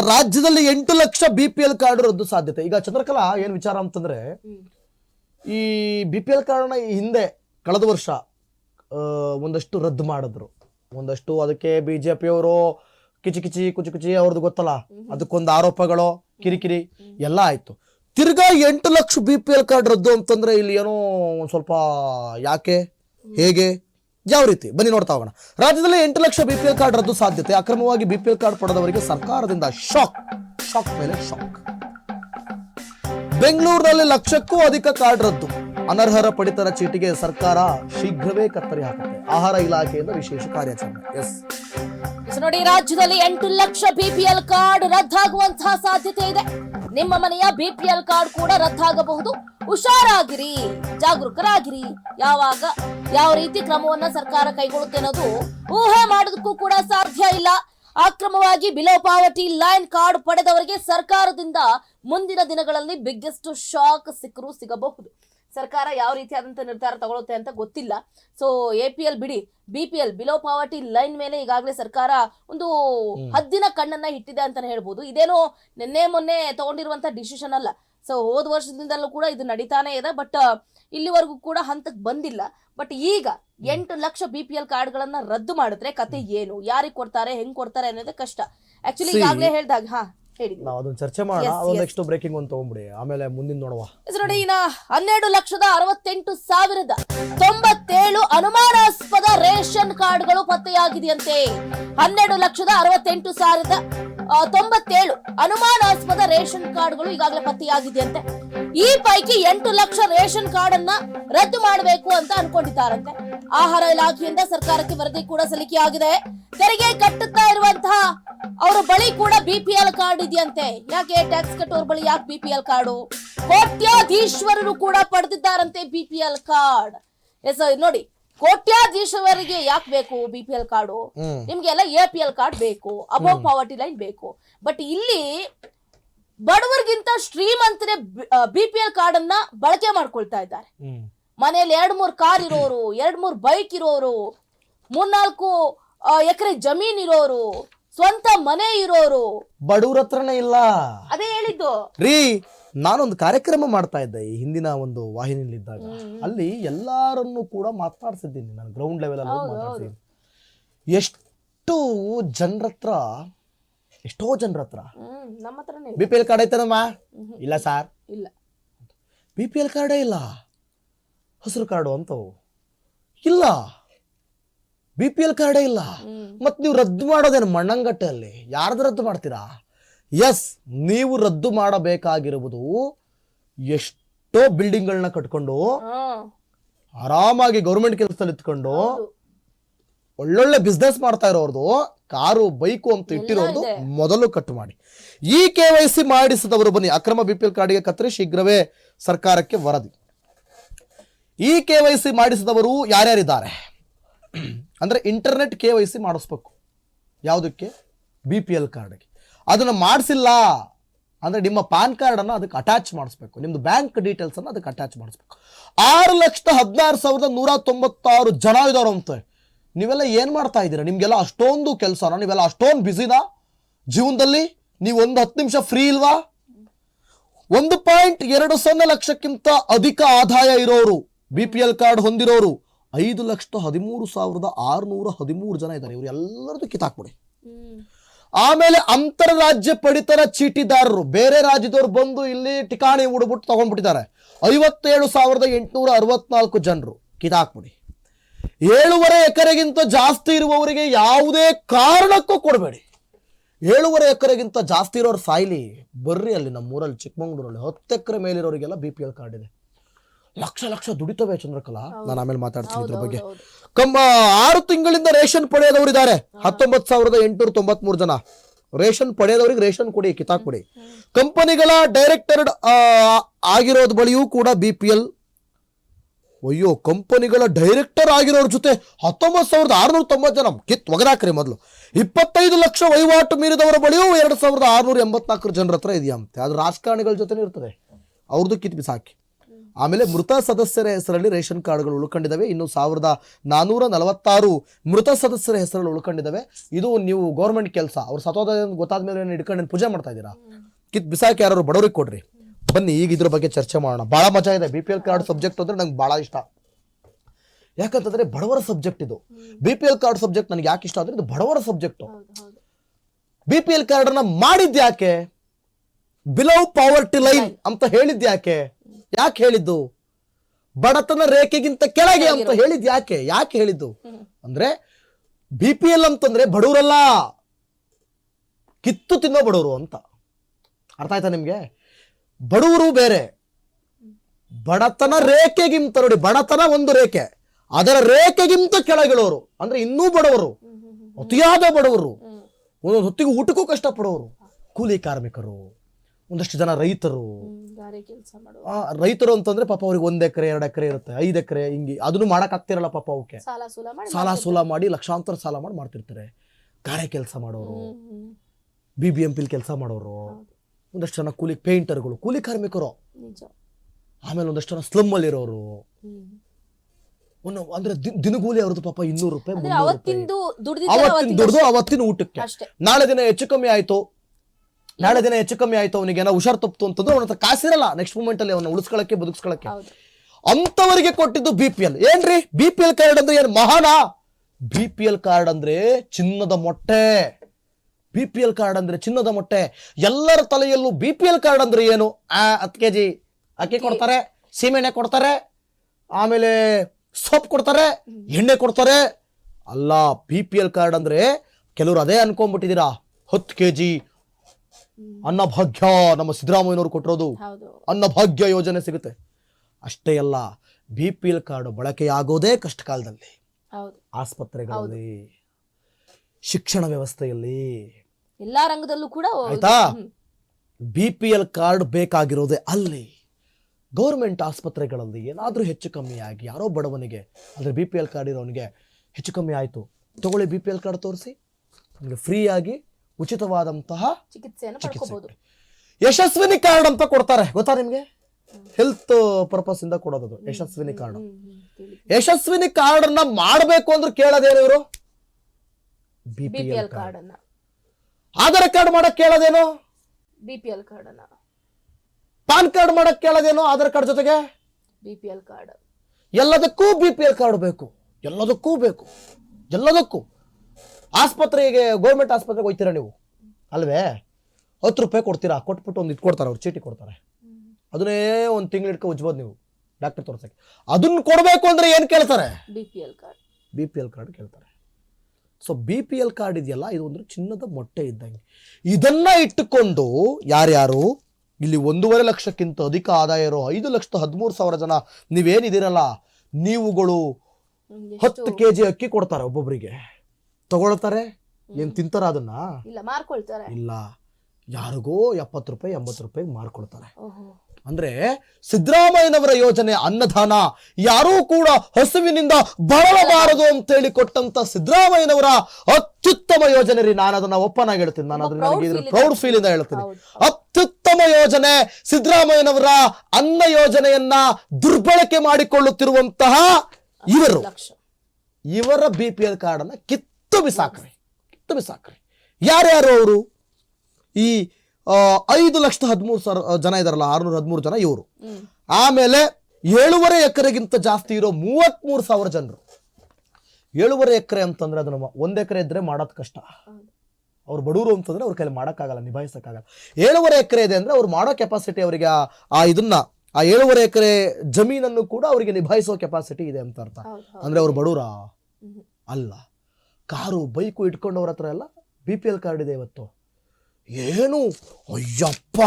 ರಾಜ್ಯದಲ್ಲಿ ಎಂಟು lakh B P L card ರದ್ದು ಸಾಧ್ಯತೆ. ಈಗ ಚಂದ್ರಕಲಾ ಏನ್ ವಿಚಾರ ಅಂತಂದ್ರೆ, ಈ ಬಿ ಪಿ ಎಲ್ ಕಾರ್ಡ್ನ ಹಿಂದೆ ಕಳೆದ ವರ್ಷ ಒಂದಷ್ಟು ರದ್ದು ಮಾಡಿದ್ರು. ಒಂದಷ್ಟು ಅದಕ್ಕೆ ಬಿ ಜೆ ಪಿಯವರು ಕಿಚಿ ಕಿಚಿ ಕುಚಿ ಕುಚಿ ಅವ್ರದ್ದು ಗೊತ್ತಲ್ಲ? ಅದಕ್ಕೊಂದು ಆರೋಪಗಳು, ಕಿರಿಕಿರಿ ಎಲ್ಲ ಆಯ್ತು. ತಿರ್ಗಾ ಎಂಟು lakh B P L card ರದ್ದು ಅಂತಂದ್ರೆ ಇಲ್ಲಿ ಏನೋ ಒಂದು ಸ್ವಲ್ಪ ಯಾಕೆ? ಹೇಗೆ? ಯಾವ ರೀತಿ? ಬನ್ನಿ ನೋಡ್ತಾ ಹೋಗೋಣ. ರಾಜ್ಯದಲ್ಲಿ ಎಂಟು ಲಕ್ಷ ಬಿ ಕಾರ್ಡ್ ರದ್ದು ಸಾಧ್ಯತೆ. ಅಕ್ರಮವಾಗಿ ಬಿ ಕಾರ್ಡ್ ಪಡೆದವರಿಗೆ ಸರ್ಕಾರದಿಂದ ಶಾಕ್ ಶಾಕ್ ಮೇಲೆ ಶಾಕ್ ಬೆಂಗಳೂರಿನಲ್ಲಿ ಲಕ್ಷಕ್ಕೂ ಅಧಿಕ ಕಾರ್ಡ್ ರದ್ದು. ಅನರ್ಹರ ಪಡಿತರ ಚೀಟಿಗೆ ಸರ್ಕಾರ ಶೀಘ್ರವೇ ಕತ್ತರಿ ಹಾಕುತ್ತೆ. ಆಹಾರ ಇಲಾಖೆಯಿಂದ ವಿಶೇಷ ಕಾರ್ಯಾಚರಣೆ. ಎಸ್ ನೋಡಿ, ರಾಜ್ಯದಲ್ಲಿ ಎಂಟು ಲಕ್ಷ ಬಿಪಿಎಲ್ ಕಾರ್ಡ್ ರದ್ದಾಗುವಂತಹ ಸಾಧ್ಯತೆ ಇದೆ. ನಿಮ್ಮ ಮನೆಯ ಬಿಪಿಎಲ್ ಕಾರ್ಡ್ ಕೂಡ ರದ್ದಾಗಬಹುದು. ಹುಷಾರಾಗಿರಿ ಜಾಗರೂಕರಾಗಿರಿ. ಯಾವಾಗ ಯಾವ ರೀತಿ ಕ್ರಮವನ್ನ ಸರ್ಕಾರ ಕೈಗೊಳ್ಳುತ್ತೆ ಅನ್ನೋದು ಊಹೆ ಮಾಡೋದಕ್ಕೂ ಕೂಡ ಸಾಧ್ಯ ಇಲ್ಲ. ಅಕ್ರಮವಾಗಿ ಬಿಲೋ ಪಾವತಿ ಲೈನ್ ಕಾರ್ಡ್ ಪಡೆದವರಿಗೆ ಸರ್ಕಾರದಿಂದ ಮುಂದಿನ ದಿನಗಳಲ್ಲಿ ಬಿಗ್ಗೆಸ್ಟ್ ಶಾಕ್ ಸಿಕ್ಕರೂ ಸಿಗಬಹುದು. ಸರ್ಕಾರ ಯಾವ ರೀತಿಯಾದಂತ ನಿರ್ಧಾರ ತಗೊಳುತ್ತೆ ಅಂತ ಗೊತ್ತಿಲ್ಲ. ಸೊ ಎ ಪಿ ಎಲ್ ಬಿಡಿ B P L below poverty line ಮೇಲೆ ಈಗಾಗಲೇ ಸರ್ಕಾರ ಒಂದು ಹದ್ದಿನ ಕಣ್ಣನ್ನ ಇಟ್ಟಿದೆ ಅಂತಾನೆ ಹೇಳ್ಬೋದು. ಇದೇನೋ ನಿನ್ನೆ ಮೊನ್ನೆ ತಗೊಂಡಿರುವಂತ ಡಿಸಿಷನ್ ಅಲ್ಲ. ಸೊ ಹೋದ ವರ್ಷದಿಂದಲೂ ಕೂಡ ಇದು ನಡೀತಾನೆ ಇದೆ. ಬಟ್ ಇಲ್ಲಿವರೆಗೂ ಕೂಡ ಹಂತಕ್ಕೆ ಬಂದಿಲ್ಲ. ಬಟ್ ಈಗ ಎಂಟು ಲಕ್ಷ ಬಿ ಪಿ ಎಲ್ ಕಾರ್ಡ್ಗಳನ್ನ ರದ್ದು ಮಾಡಿದ್ರೆ ಕತೆ ಏನು? ಯಾರಿಗೆ ಕೊಡ್ತಾರೆ? ಹೆಂಗ್ ಕೊಡ್ತಾರೆ ಅನ್ನೋದೇ ಕಷ್ಟ. ಆಕ್ಚುಲಿ ಈಗಾಗಲೇ ಹೇಳ್ದಾಗ ಹಾ ನಾವು ಚರ್ಚೆ ಮಾಡೋಣ. ನೆಕ್ಸ್ಟ್ ಬ್ರೇಕಿಂಗ್ ಒಂದು ತಗೊಂಡ್ಬಿಡಿ ಆಮೇಲೆ ಮುಂದಿನ ನೋಡುವ. ನೋಡಿ ಇನ್ನ ಹನ್ನೆರಡು ಲಕ್ಷದ ಅರವತ್ತೆಂಟು ಸಾವಿರದ ತೊಂಬತ್ತೇಳು ಅನುಮಾನಾಸ್ಪದ ರೇಷನ್ ಕಾರ್ಡ್ಗಳು ಪತ್ತೆಯಾಗಿದೆಯಂತೆ. ಹನ್ನೆರಡು ಲಕ್ಷದ ಅರವತ್ತೆಂಟು ಸಾವಿರದ ತೊಂಬತ್ತೇಳು ಅನುಮಾನಾಸ್ಪದ ರೇಷನ್ ಕಾರ್ಡ್ಗಳು ಈಗಾಗಲೇ ಪತ್ತೆಯಾಗಿದೆಯಂತೆ. ಈ ಪೈಕಿ ಎಂಟು ಲಕ್ಷ ರೇಷನ್ ಕಾರ್ಡ್ ಅನ್ನ ರದ್ದು ಮಾಡಬೇಕು ಅಂತ ಅನ್ಕೊಂಡಿದ್ದಾರಂತೆ. ಆಹಾರ ಇಲಾಖೆಯಿಂದ ಸರ್ಕಾರಕ್ಕೆ ವರದಿ ಕೂಡ ಸಲ್ಲಿಕೆಯಾಗಿದೆ. ತೆರಿಗೆ ಕಟ್ಟುತ್ತಾ ಇರುವಂತಹ ಅವರ ಬಳಿ ಕೂಡ ಬಿಪಿಎಲ್ ಕಾರ್ಡ್ ಇದೆಯಂತೆ. ಯಾಕೆ ಟ್ಯಾಕ್ಸ್ ಕಟ್ಟೋರ್ ಬಳಿ ಯಾಕೆ ಬಿಪಿಎಲ್ ಕಾರ್ಡು? ಕೋಟ್ಯಾಧೀಶ್ವರರು ಕೂಡ ಪಡೆದಿದ್ದಾರಂತೆ ಬಿಪಿಎಲ್ ಕಾರ್ಡ್. ಎಸ್, ನೋಡಿ ಕೋಟ್ಯಾಧೀಶ್ವರಿಗೆ ಯಾಕೆ ಬೇಕು ಬಿ ಪಿ ಎಲ್ ಕಾರ್ಡು ನಿಮ್ಗೆ ನಿಮ್ಗೆಲ್ಲ ಎ ಪಿ ಎಲ್ ಕಾರ್ಡ್ ಬೇಕು ಅಬೌವ್ ಪಾವರ್ಟಿ ಲೈನ್ ಬೇಕು. ಬಟ್ ಇಲ್ಲಿ ಬಡವರಿಗಿಂತ ಶ್ರೀಮಂತರೇ ಬಿ ಪಿ ಎಲ್ ಕಾರ್ಡ್ ಅನ್ನ ಬಳಕೆ ಮಾಡ್ಕೊಳ್ತಾ ಇದ್ದಾರೆ. ಮನೇಲಿ ಮನೆಯಲ್ಲಿ ಎರಡ್ ಮೂರ್ ಕಾರ್ ಇರೋರು ಎರಡ್ ಮೂರ್ ಬೈಕ್ ಇರೋರು ಮೂರ್ನಾಲ್ಕು ಎಕರೆ ಜಮೀನ್ ಇರೋರು ಸ್ವಂತ ಮನೆ ಇರೋರು. ಬಡವ್ರ ಹತ್ರನೇ ಇಲ್ಲ. ಅದೇ ಹೇಳಿದ್ದು. ರೀ ನಾನೊಂದು ಕಾರ್ಯಕ್ರಮ ಮಾಡ್ತಾ ಇದ್ದೆ ಈ ಹಿಂದಿನ ಒಂದು ವಾಹಿನಿಯಲ್ಲಿ ಇದ್ದಾಗ ಅಲ್ಲಿ ಎಲ್ಲಾರನ್ನು ಕೂಡ ಮಾತಾಡ್ಸಿದ್ದೀನಿ ನಾನು ಗ್ರೌಂಡ್ ಲೆವೆಲ್ ಅಲ್ಲಿ ಹೋಗಿ ಮಾತಾಡ್ಸಿದ್ದೀನಿ. ಎಷ್ಟು ಜನರ ಹತ್ರ ಎಷ್ಟೋ ಜನರ ಹತ್ರ ಹ್ಮ್ ನಮ್ಮ ಹತ್ರನೇ ಬಿ ಪಿ ಎಲ್ ಕಾರ್ಡ್ ಐತನಮ್ಮ? ಇಲ್ಲ ಸಾರ್? ಇಲ್ಲ. ಬಿ ಪಿ ಎಲ್ ಕಾರ್ಡೇ ಇಲ್ಲ. ಹಸಿರು ಕಾರ್ಡು ಅಂತವು ಇಲ್ಲ. ಬಿ ಪಿ ಎಲ್ ಕಾರ್ಡೇ ಇಲ್ಲ. ಮತ್ತೆ ನೀವು ರದ್ದು ಮಾಡೋದೇನು ಮಣ್ಣಂಗಟ್ಟೆಯಲ್ಲಿ? ಯಾರ್ದು ರದ್ದು ಮಾಡ್ತೀರಾ? ಎಸ್ ನೀವು ರದ್ದು ಮಾಡಬೇಕಾಗಿರುವುದು ಎಷ್ಟೋ ಬಿಲ್ಡಿಂಗ್ಗಳನ್ನ ಕಟ್ಕೊಂಡು ಆರಾಮಾಗಿ ಗೌರ್ಮೆಂಟ್ ಕೆಲಸದಲ್ಲಿ ಇತ್ಕೊಂಡು ಒಳ್ಳೊಳ್ಳೆ ಬಿಸ್ನೆಸ್ ಮಾಡ್ತಾ ಇರೋರ್ದು ಕಾರು ಬೈಕು ಅಂತ ಇಟ್ಟಿರೋದು ಮೊದಲು ಕಟ್ ಮಾಡಿ. ಈ ಕೆ ವೈ ಸಿ ಮಾಡಿಸಿದವರು ಬನ್ನಿ ಅಕ್ರಮ ಬಿ ಪಿ ಎಲ್ ಕಾರ್ಡಿಗೆ ಕತ್ತರಿ ಶೀಘ್ರವೇ ಸರ್ಕಾರಕ್ಕೆ ವರದಿ. ಈ ಕೆ ವೈ ಸಿ ಮಾಡಿಸಿದವರು ಯಾರ್ಯಾರಿದ್ದಾರೆ? ಅಂದ್ರೆ ಇಂಟರ್ನೆಟ್ ಕೆ ವೈ ಸಿ ಮಾಡಿಸ್ಬೇಕು. ಯಾವುದಕ್ಕೆ? ಬಿ ಪಿ ಎಲ್ ಕಾರ್ಡ್ಗೆ ಅದನ್ನು ಮಾಡಿಸಿಲ್ಲ ಅಂದರೆ ನಿಮ್ಮ ಪಾನ್ ಕಾರ್ಡನ್ನು ಅದಕ್ಕೆ ಅಟ್ಯಾಚ್ ಮಾಡಿಸ್ಬೇಕು. ನಿಮ್ಮದು ಬ್ಯಾಂಕ್ ಡೀಟೇಲ್ಸನ್ನು ಅದಕ್ಕೆ ಅಟ್ಯಾಚ್ ಮಾಡಿಸ್ಬೇಕು. ಆರು ಲಕ್ಷದ ಹದಿನಾರು ಸಾವಿರದ ನೂರ ತೊಂಬತ್ತಾರು ಜನ ಇದಾರಂತೆ ನೀವೆಲ್ಲ ಏನು ಮಾಡ್ತಾ ಇದ್ದೀರಾ? ನಿಮಗೆಲ್ಲ ಅಷ್ಟೊಂದು ಕೆಲಸನ? ನೀವೆಲ್ಲ ಅಷ್ಟೊಂದು ಬ್ಯುಸಿನಾ ಜೀವನದಲ್ಲಿ ನೀವು ಒಂದು ಹತ್ತು ನಿಮಿಷ ಫ್ರೀ ಇಲ್ವಾ? ಒಂದು ಪಾಯಿಂಟ್ ಎರಡು ಸೊನ್ನೆ ಲಕ್ಷಕ್ಕಿಂತ ಅಧಿಕ ಆದಾಯ ಇರೋರು ಬಿ ಪಿ ಎಲ್ ಕಾರ್ಡ್ ಹೊಂದಿರೋರು, ಐದು ಲಕ್ಷದ ಹದಿಮೂರು ಸಾವಿರದ ಆರುನೂರ ಹದಿಮೂರು ಜನ ಇದ್ದಾರೆ ಇವರು ಎಲ್ಲರದ್ದು ಕಿತ್ತಾಕ್ಬಿಡಿ. ಆಮೇಲೆ ಅಂತರರಾಜ್ಯ ಪಡಿತರ ಚೀಟಿದಾರರು ಬೇರೆ ರಾಜ್ಯದವ್ರು ಬಂದು ಇಲ್ಲಿ ಠಿಕಾಣಿ ಹುಡುಬಿಟ್ಟು ತಗೊಂಡ್ಬಿಟ್ಟಿದ್ದಾರೆ. ಐವತ್ತೇಳು ಸಾವಿರದ ಎಂಟುನೂರ ಅರವತ್ನಾಲ್ಕು ಜನರು. ಕಿದಾಕ್ಬಿಡಿ ಏಳುವರೆ ಎಕರೆಗಿಂತ ಜಾಸ್ತಿ ಇರುವವರಿಗೆ ಯಾವುದೇ ಕಾರಣಕ್ಕೂ ಕೊಡಬೇಡಿ. ಏಳುವರೆ ಎಕರೆಗಿಂತ ಜಾಸ್ತಿ ಇರೋರು ಸಾಯ್ಲಿ ಬರ್ರಿ ಅಲ್ಲಿ ನಮ್ಮೂರಲ್ಲಿ ಚಿಕ್ಕಮಂಗ್ಳೂರಲ್ಲಿ. ಹತ್ತು ಎಕರೆ ಮೇಲಿರೋರಿಗೆಲ್ಲ ಬಿ ಪಿ ಎಲ್ ಕಾರ್ಡ್ ಇದೆ. ಲಕ್ಷ ಲಕ್ಷ ದುಡಿತವೆ ಚಂದ್ರಕಲಾ. ನಾನು ಆಮೇಲೆ ಮಾತಾಡ್ತೀನಿ ಇದ್ರ ಬಗ್ಗೆ. ಕಮ್ಮ ಆರು ತಿಂಗಳಿಂದ ರೇಷನ್ ಪಡೆಯೋದವರಿದ್ದಾರೆ ಹತ್ತೊಂಬತ್ತು ಸಾವಿರದ ಎಂಟುನೂರ ತೊಂಬತ್ಮೂರು ಜನ. ರೇಷನ್ ಪಡೆಯದವರಿಗೆ ರೇಷನ್ ಕೊಡಿ ಕಿತಾಕ್ಬಿಡಿ ಕಂಪನಿಗಳ ಡೈರೆಕ್ಟರ್ ಆಗಿರೋದ್ ಬಳಿಯೂ ಕೂಡ ಬಿ ಪಿ ಎಲ್ ಅಯ್ಯೋ, ಕಂಪನಿಗಳ ಡೈರೆಕ್ಟರ್ ಆಗಿರೋರ ಜೊತೆ ಹತ್ತೊಂಬತ್ತು ಸಾವಿರದ ಆರುನೂರ ತೊಂಬತ್ತು ಜನ. ಕಿತ್ ಒಗದಾಕ್ರಿ ಮೊದಲು. ಇಪ್ಪತ್ತೈದು ಲಕ್ಷ ವಹಿವಾಟು ಮೀರಿದವರ ಬಳಿಯೂ ಎರಡು ಸಾವಿರದ ಆರುನೂರ ಎಂಬತ್ನಾಲ್ಕು ಜನರ ಹತ್ರ ಇದೆಯಂತೆ. ಅದು ರಾಜಕಾರಣಿಗಳ ಜೊತೆ ಇರ್ತದೆ. ಅವ್ರದ್ದು ಕಿತ್ ಬಿಸಾಕಿ. ಆಮೇಲೆ ಮೃತ ಸದಸ್ಯರ ಹೆಸರಲ್ಲಿ ರೇಷನ್ ಕಾರ್ಡ್ಗಳು ಉಳ್ಕೊಂಡಿದ್ದಾವೆ. ಇನ್ನು ಸಾವಿರದ ನಾನೂರ ನಲವತ್ತಾರು ಮೃತ ಸದಸ್ಯರ ಹೆಸರಲ್ಲಿ ಉಳ್ಕೊಂಡಿದ್ದಾವೆ. ಇದು ನೀವು ಗೌರ್ಮೆಂಟ್ ಕೆಲಸ. ಅವ್ರು ಸತೋದ ಗೊತ್ತಾದ ಮೇಲೆ ಏನು ಹಿಡ್ಕೊಂಡು ಪೂಜೆ ಮಾಡ್ತಾ ಇದ್ದೀರಾ? ಕಿತ್ ಬಿಸಾಕಿ ಯಾರು ಬಡವ್ರಿಗೆ ಕೊಡ್ರಿ. ಬನ್ನಿ ಈಗ ಇದ್ರ ಬಗ್ಗೆ ಚರ್ಚೆ ಮಾಡೋಣ. ಭಾಳ ಮಜಾ ಇದೆ. B P L card subject ಅಂದ್ರೆ ನಂಗೆ ಭಾಳ ಇಷ್ಟ. ಯಾಕಂತಂದ್ರೆ ಬಡವರ ಸಬ್ಜೆಕ್ಟ್ ಇದು. B P L card subject ನನಗೆ ಯಾಕೆ ಇಷ್ಟ ಅಂದ್ರೆ ಇದು ಬಡವರ subject B P L card ಅನ್ನ ಮಾಡಿದ್ಯಾಕೆ ಬಿಲೋ ಪಾವರ್ಟಿ ಲೈನ್ ಅಂತ ಹೇಳಿದ್ಯಾಕೆ ಯಾಕೆ ಹೇಳಿದ್ದು? ಬಡತನ ರೇಖೆಗಿಂತ ಕೆಳಗೆ ಅಂತ ಹೇಳಿದ್ ಯಾಕೆ? ಯಾಕೆ ಹೇಳಿದ್ದು? ಅಂದ್ರೆ ಬಿ ಪಿ ಎಲ್ ಅಂತಂದ್ರೆ ಬಡವರಲ್ಲ ಕಿತ್ತು ತಿನ್ನೋ ಬಡವರು ಅಂತ. ಅರ್ಥ ಆಯ್ತಾ ನಿಮ್ಗೆ? ಬಡವರು ಬೇರೆ. ಬಡತನ ರೇಖೆಗಿಂತ ನೋಡಿ ಬಡತನ ಒಂದು ರೇಖೆ. ಅದರ ರೇಖೆಗಿಂತ ಕೆಳಗಿಳೋರು ಅಂದ್ರೆ ಇನ್ನೂ ಬಡವರು. ಅತಿಯಾದ ಬಡವರು. ಒಂದೊಂದು ಹೊತ್ತಿಗೆ ಊಟಕ್ಕೂ ಕಷ್ಟಪಡೋರು. ಕೂಲಿ ಕಾರ್ಮಿಕರು. ಒಂದಷ್ಟು ಜನ ರೈತರು. ರೈತರು ಅಂತಂದ್ರೆ ಪಾಪ ಅವ್ರಿಗೆ ಒಂದ್ ಎಕರೆ ಎರಡು ಎಕರೆ ಇರುತ್ತೆ ಐದು ಎಕರೆ ಹಿಂಗೆ. ಅದನ್ನು ಮಾಡಕ್ ಆಗ್ತಿರಲ್ಲ ಪಾಪ ಅವಕ್ಕೆ ಸಾಲ ಸೂಲ ಮಾಡಿ ಸಾಲ ಸೂಲ ಮಾಡಿ ಲಕ್ಷಾಂತರ ಸಾಲ ಮಾಡಿ ಮಾಡ್ತಿರ್ತಾರೆ. ಗಾರೆ ಕೆಲಸ ಮಾಡೋರು. ಬಿ ಬಿ ಎಂ ಪಿಲ್ ಕೆಲಸ ಮಾಡೋರು. ಒಂದಷ್ಟು ಜನ ಕೂಲಿ ಪೇಂಟರ್ಗಳು ಕೂಲಿ ಕಾರ್ಮಿಕರು. ಆಮೇಲೆ ಒಂದಷ್ಟು ಜನ ಸ್ಲಮ್ ಅಲ್ಲಿ ಇರೋರು. ಅಂದ್ರೆ ದಿನ- ದಿನಗೂಲಿ ಅವ್ರದ್ದು ಪಾಪ ಇನ್ನೂರು ರೂಪಾಯಿ ಅವತ್ತಿನ ದುಡ್ದು ಅವತ್ತಿನ ಊಟಕ್ಕೆ. ನಾಳೆ ದಿನ ಹೆಚ್ಚು ಕಮ್ಮಿ ಆಯ್ತು. ನಾಳೆ ದಿನ ಹೆಚ್ಚು ಕಮ್ಮಿ ಆಯ್ತು ಅವನಿಗೆ ಏನೋ ಹುಷಾರ್ ತಪ್ಪು ಅಂತಂದ್ರೆ ಅವನ ಹತ್ರ ಕಾಸಿರಲ್ಲ ನೆಕ್ಸ್ಟ್ ಮೂಮೆಂಟ್ ಅಲ್ಲಿ ಅವನ ಉಳಿಸ್ಕೊಳಕ್ಕೆ ಬದುಕಿಸ್ಕೊಳಕ್ಕೆ ಅಂತವರಿಗೆ ಕೊಟ್ಟಿದ್ದು ಬಿ ಪಿ ಎಲ್ ಏನ್ರಿ? ಬಿ ಪಿ ಎಲ್ ಕಾರ್ಡ್ ಅಂದ್ರೆ ಏನು ಮಹಾನ? ಬಿ ಪಿ ಎಲ್ ಕಾರ್ಡ್ ಅಂದ್ರೆ ಚಿನ್ನದ ಮೊಟ್ಟೆ. ಬಿ ಪಿ ಎಲ್ ಕಾರ್ಡ್ ಅಂದ್ರೆ ಚಿನ್ನದ ಮೊಟ್ಟೆ. ಎಲ್ಲರ ತಲೆಯಲ್ಲೂ ಬಿ ಪಿ ಎಲ್ ಕಾರ್ಡ್ ಅಂದ್ರೆ ಏನು? ಆ ಹತ್ತು ಕೆ ಜಿ ಅಕ್ಕಿ. ಕೊಡ್ತಾರೆ ಸೀಮೆಣ್ಣೆ ಕೊಡ್ತಾರೆ ಆಮೇಲೆ ಸೊಪ್ಪು ಕೊಡ್ತಾರೆ ಎಣ್ಣೆ ಕೊಡ್ತಾರೆ. ಅಲ್ಲ ಬಿ ಪಿ ಎಲ್ ಕಾರ್ಡ್ ಅಂದ್ರೆ ಕೆಲವರು ಅದೇ ಅನ್ಕೊಂಡ್ಬಿಟ್ಟಿದ್ದೀರಾ? ಹತ್ತು ಕೆ ಜಿ ಅನ್ನಭಾಗ್ಯ ನಮ್ಮ ಸಿದ್ದರಾಮಯ್ಯನವರು ಕೊಟ್ಟಿರೋದು. ಅನ್ನಭಾಗ್ಯ ಯೋಜನೆ ಸಿಗುತ್ತೆ. ಅಷ್ಟೇ ಅಲ್ಲ ಬಿ ಪಿ ಎಲ್ ಕಾರ್ಡ್ ಬಳಕೆಯಾಗೋದೇ ಕಷ್ಟ ಕಾಲದಲ್ಲಿ. ಆಸ್ಪತ್ರೆಗಳಲ್ಲಿ ಶಿಕ್ಷಣ ವ್ಯವಸ್ಥೆಯಲ್ಲಿ. ಎಲ್ಲಾ ರಂಗದಲ್ಲೂ ಕೂಡ ಆಯ್ತಾ. ಬಿ ಪಿ ಎಲ್ ಕಾರ್ಡ್ ಬೇಕಾಗಿರೋದೇ ಅಲ್ಲಿ. ಗೌರ್ಮೆಂಟ್ ಆಸ್ಪತ್ರೆಗಳಲ್ಲಿ ಏನಾದರೂ ಹೆಚ್ಚು ಕಮ್ಮಿ ಆಗಿ ಯಾರೋ ಬಡವನಿಗೆ ಅಂದರೆ ಬಿ ಪಿ ಎಲ್ ಕಾರ್ಡ್ ಇರೋನಿಗೆ ಹೆಚ್ಚು ಕಮ್ಮಿ ಆಯಿತು. ತಗೊಳ್ಳಿ ಬಿ ಪಿ ಎಲ್ ಕಾರ್ಡ್ ತೋರಿಸಿ. ನಿಮಗೆ ಫ್ರೀಯಾಗಿ ಉಚಿತವಾದಂತಹ ಚಿಕಿತ್ಸೆಯನ್ನು ಪಡ್ಕೋಬಹುದು ಯಶಸ್ವಿನಿ ಕಾರ್ಡ್ ಅಂತ ಕೊಡ್ತಾರೆ ಗೊತ್ತಾ ನಿಮ್ಗೆ? ಹೆಲ್ತ್ ಪರ್ಪಸ್ ಇಂದ ಕೊಡೋದು ಯಶಸ್ವಿನಿ ಕಾರ್ಡ್. ಯಶಸ್ವಿನಿ ಕಾರ್ಡ್ ಅನ್ನ ಮಾಡಬೇಕು ಅಂದ್ರೆ ಕೇಳೋದೇನು ಇವರು? ಬಿಪಿಎಲ್ ಕಾರ್ಡ್ ಅನ್ನ ಆಧಾರ್ ಕಾರ್ಡ್ ಮಾಡಕ್ ಕೇಳೋದೇನು? ಬಿಪಿಎಲ್ ಕಾರ್ಡ್ ಅನ್ನ ಪಾನ್ ಕಾರ್ಡ್ ಮಾಡಕ್ ಕೇಳೋದೇನು ಆಧಾರ್ ಕಾರ್ಡ್ ಜೊತೆಗೆ? ಬಿಪಿಎಲ್ ಕಾರ್ಡ್ ಎಲ್ಲದಕ್ಕೂ ಬಿಪಿಎಲ್ ಕಾರ್ಡ್ ಬೇಕು. ಎಲ್ಲದಕ್ಕೂ ಬೇಕು. ಎಲ್ಲದಕ್ಕೂ. ಆಸ್ಪತ್ರೆಗೆ ಗೌರ್ಮೆಂಟ್ ಆಸ್ಪತ್ರೆಗೆ ಹೋಗ್ತೀರಾ ನೀವು? ಅಲ್ವೇ? ಹತ್ತು ರೂಪಾಯಿ ಕೊಡ್ತೀರಾ? ಕೊಟ್ಬಿಟ್ಟು ಒಂದು ಇಟ್ಕೊಡ್ತಾರೆ ಅವ್ರು ಚೀಟಿ ಕೊಡ್ತಾರೆ. ಅದನ್ನೇ ಒಂದು ತಿಂಗಳು ಇಟ್ಕೊ ಉಜ್ಬೋದು ನೀವು ಡಾಕ್ಟರ್ ತೋರ್ಸಕ್ಕೆ. ಅದನ್ನ ಕೊಡಬೇಕು ಅಂದರೆ ಏನು ಕೇಳ್ತಾರೆ? B P L card B P L card ಕೇಳ್ತಾರೆ. So B P L card ಇದೆಯಲ್ಲ ಇದು ಒಂದು ಚಿನ್ನದ ಮೊಟ್ಟೆ ಇದ್ದಂಗೆ. ಇದನ್ನ ಇಟ್ಟುಕೊಂಡು ಯಾರ್ಯಾರು? ಇಲ್ಲಿ ಒಂದೂವರೆ ಲಕ್ಷಕ್ಕಿಂತ ಅಧಿಕ ಆದಾಯ ಇರೋ ಐದು ಲಕ್ಷದ ಹದಿಮೂರು ಸಾವಿರ ಜನ ನೀವೇನಿದ್ದೀರಲ್ಲ ನೀವುಗಳು ಹತ್ತು ಕೆ ಜಿ ಅಕ್ಕಿ ಕೊಡ್ತಾರೆ ಒಬ್ಬೊಬ್ಬರಿಗೆ ತಗೊಳ್ತಾರೆ? ಏನ್ ತಿಂತಾರ ಅದನ್ನ? ಇಲ್ಲ ಮಾರ್ಕೊಳ್ತಾರೆ. ಇಲ್ಲ. ಯಾರಿಗೋ ಎಪ್ಪತ್ತು ರೂಪಾಯಿ ಎಂಬತ್ತು ರೂಪಾಯಿ ಮಾರ್ಕೊಳ್ತಾರೆ. ಅಂದ್ರೆ ಸಿದ್ದರಾಮಯ್ಯನವರ ಯೋಜನೆ ಅನ್ನದಾನ ಯಾರೂ ಕೂಡ ಹಸುವಿನಿಂದ ಬಳಲಬಾರದು ಅಂತೇಳಿ ಕೊಟ್ಟಂತ ಸಿದ್ದರಾಮಯ್ಯನವರ ಅತ್ಯುತ್ತಮ ಯೋಜನೆ ರೀ. ನಾನು ಅದನ್ನ ಒಪ್ಪನಾಗಿ ಆಗಿ ಹೇಳ್ತೀನಿ. ನಾನು ಅದನ್ನ ನನಗೆ ಪ್ರೌಡ್ ಫೀಲ್ ಇಂದ. ಹೇಳ್ತೀನಿ. ಅತ್ಯುತ್ತಮ ಯೋಜನೆ ಸಿದ್ದರಾಮಯ್ಯನವರ ಅನ್ನ ಯೋಜನೆಯನ್ನ ದುರ್ಬಳಕೆ ಮಾಡಿಕೊಳ್ಳುತ್ತಿರುವಂತಹ ಇವರು. ಇವರ ಬಿಪಿಎಲ್ ಪಿ ಎಲ್ ಕಾರ್ಡ್ ಅನ್ನ ಕಿತ್ತು ಬಿಸಾಕ್ರಿ ಕಿತ್ತು ಬಿಸಾಕ್ರಿ ಯಾರ್ಯಾರು ಅವರು ಈ ಐದು ಲಕ್ಷದ ಹದಿಮೂರು ಸಾವಿರ ಜನ ಇದಾರಲ್ಲ ಆರುನೂರ ಹದಿಮೂರು ಜನ ಇವರು. ಆಮೇಲೆ ಏಳುವರೆ ಎಕರೆಗಿಂತ ಜಾಸ್ತಿ ಇರೋ ಮೂವತ್ಮೂರು ಸಾವಿರ ಜನರು. ಏಳುವರೆ ಎಕರೆ ಅಂತಂದ್ರೆ ಅದನ್ನ ಒಂದ್ ಎಕರೆ ಇದ್ರೆ ಮಾಡೋದು ಕಷ್ಟ. ಅವ್ರು ಬಡವರು ಅಂತಂದ್ರೆ ಅವ್ರ ಕೈಲಿ ಮಾಡೋಕ್ಕಾಗಲ್ಲ ನಿಭಾಯಿಸಕ್ಕಾಗಲ್ಲ. ಏಳುವರೆ ಎಕರೆ ಇದೆ ಅಂದ್ರೆ ಅವ್ರು ಮಾಡೋ ಕೆಪಾಸಿಟಿ ಅವರಿಗೆ ಆ- ಇದನ್ನ ಆ ಏಳುವರೆ ಎಕರೆ ಜಮೀನನ್ನು ಕೂಡ ಅವರಿಗೆ ನಿಭಾಯಿಸೋ ಕೆಪಾಸಿಟಿ ಇದೆ ಅಂತ ಅರ್ಥ. ಅಂದ್ರೆ ಅವ್ರು ಬಡವರ ಅಲ್ಲ. ಕಾರು ಬೈಕು ಇಟ್ಕೊಂಡವ್ರ ಹತ್ರ ಎಲ್ಲ ಬಿ ಪಿ ಎಲ್ ಕಾರ್ಡ್ ಇದೆ ಇವತ್ತು. ಏನು? ಅಯ್ಯಪ್ಪ!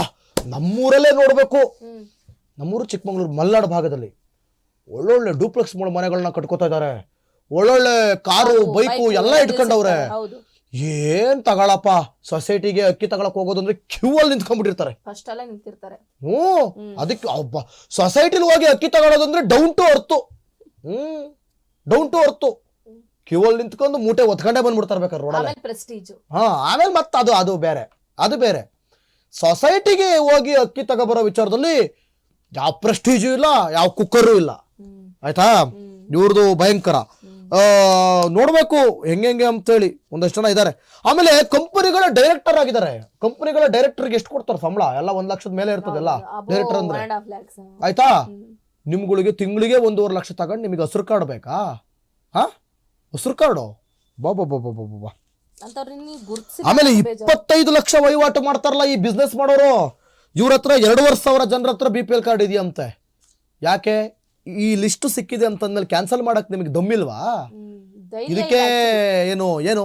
ನಮ್ಮೂರಲ್ಲೇ ನೋಡಬೇಕು. ನಮ್ಮೂರು ಚಿಕ್ಕಮಂಗ್ಳೂರು ಮಲ್ನಾಡು ಭಾಗದಲ್ಲಿ. ಒಳ್ಳೊಳ್ಳೆ ಡೂಪ್ಲೆಕ್ಸ್ ಮನೆಗಳನ್ನ ಕಟ್ಕೋತಾ ಇದ್ದಾರೆ ಒಳ್ಳೊಳ್ಳೆ ಕಾರು ಬೈಕು ಎಲ್ಲ ಇಟ್ಕೊಂಡವ್ರೆ. ಏನ್ ತಗೊಳಪ್ಪ? ಸೊಸೈಟಿಗೆ ಅಕ್ಕಿ ತಗೊಳಕ್ ಹೋಗೋದಂದ್ರೆ ಕ್ಯೂ ಅಲ್ಲಿ ನಿಂತ್ಕೊಂಡ್ಬಿಟ್ಟಿರ್ತಾರೆ. ಹ್ಞೂ. ಅದಕ್ಕೆ ಒಬ್ಬ ಸೊಸೈಟಿಲಿ ಹೋಗಿ ಅಕ್ಕಿ ತಗೊಳೋದಂದ್ರೆ down to earth hmm. Down to earth queue ಅಲ್ಲಿ ನಿಂತ್ಕೊಂಡು ಮೂಟೆ ಒತ್ಕೊಂಡೇ ಬಂದ್ಬಿಡ್ತಾರೆ ಬೇಕಾದ್ರೆ ರೋಡಲ್ಲಿ. ಪ್ರೆಸ್ಟೀಜ್ ಹಾ ಆಮೇಲೆ ಮತ್ತೆ ಅದು ಅದು ಬೇರೆ ಅದು ಬೇರೆ. ಸೊಸೈಟಿಗೆ ಹೋಗಿ ಅಕ್ಕಿ ತಗೊಬರೋ ವಿಚಾರದಲ್ಲಿ ಯಾವ ಪ್ರೆಸ್ಟೀಜು ಇಲ್ಲ ಯಾವ ಕುಕ್ಕರು ಇಲ್ಲ. ಆಯ್ತಾ? ಇವ್ರದ್ದು ಭಯಂಕರ. ನೋಡಬೇಕು ಹೆಂಗೆ ಹೆಂಗೆ ಅಂತೇಳಿ ಒಂದಷ್ಟು ಜನ ಇದ್ದಾರೆ ಆಮೇಲೆ ಕಂಪನಿಗಳ ಡೈರೆಕ್ಟರ್ ಆಗಿದ್ದಾರೆ. ಕಂಪನಿಗಳ ಡೈರೆಕ್ಟರ್ಗೆ ಎಷ್ಟು ಕೊಡ್ತಾರೆ ಸಂಬಳ? ಎಲ್ಲ ಒಂದ್ ಲಕ್ಷದ ಮೇಲೆ ಇರ್ತದಲ್ಲ ಡೈರೆಕ್ಟರ್ ಅಂದ್ರೆ. ಆಯ್ತಾ? ನಿಮ್ಗಳಿಗೆ ತಿಂಗಳಿಗೆ ಒಂದೂವರೆ ಲಕ್ಷ ತಗೊಂಡು ನಿಮಗೆ ಹಸಿರು ಕಾರ್ಡ್ ಬೇಕಾ ಹಾ? ಹಸಿರು ಕಾರ್ಡು ಬಾ ಬಾ ಬಾ ಬಾ ಬಾ ಬಾ ಆಮೇಲೆ ಇಪ್ಪತ್ತೈದು ಲಕ್ಷ ವಹಿವಾಟು ಮಾಡ್ತಾರಲ್ಲ ಈ ಬಿಸ್ನೆಸ್ ಮಾಡೋರು. ಇವ್ರ ಹತ್ರ ಎರಡೂವರೆ ಸಾವಿರ ಜನರ ಹತ್ರ ಬಿ ಪಿ ಎಲ್ ಕಾರ್ಡ್ ಇದೆಯಂತೆ. ಯಾಕೆ? ಈ ಲಿಸ್ಟ್ ಸಿಕ್ಕಿದೆ ಅಂತಂದ್ಮೇಲೆ ಕ್ಯಾನ್ಸಲ್ ಮಾಡಕ್ ನಿಮಗೆ ದಮ್ಮಿಲ್ವಾ? ಇದಕ್ಕೆ ಏನು ಏನು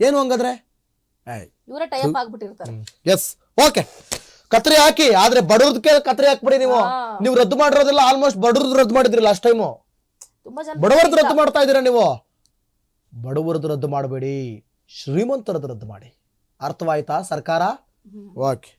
ಏನು ಹಂಗಾದ್ರೆ? ಎಸ್ ಓಕೆ ಕತ್ರಿ ಹಾಕಿ ಆದ್ರೆ ಬಡವ್ರದಕ್ಕೆ ಕತ್ರಿ ಹಾಕ್ಬಿಡಿ ನೀವು. ನೀವು ರದ್ದು ಮಾಡಿರೋದಿಲ್ಲ ಆಲ್ಮೋಸ್ಟ್ ಬಡವ್ರದ್ದು ರದ್ದು ಮಾಡಿದ್ರಿ ಲಾಸ್ಟ್ ಟೈಮು ಬಡವರದ್ದು ರದ್ದು ಮಾಡ್ತಾ ಇದ್ದೀರಾ ನೀವು? ಬಡವರದ್ದು ರದ್ದು ಮಾಡಬೇಡಿ ಶ್ರೀಮಂತರದ್ದು ರದ್ದು ಮಾಡಿ. ಅರ್ಥವಾಯ್ತಾ ಸರ್ಕಾರ? ಓಕೆ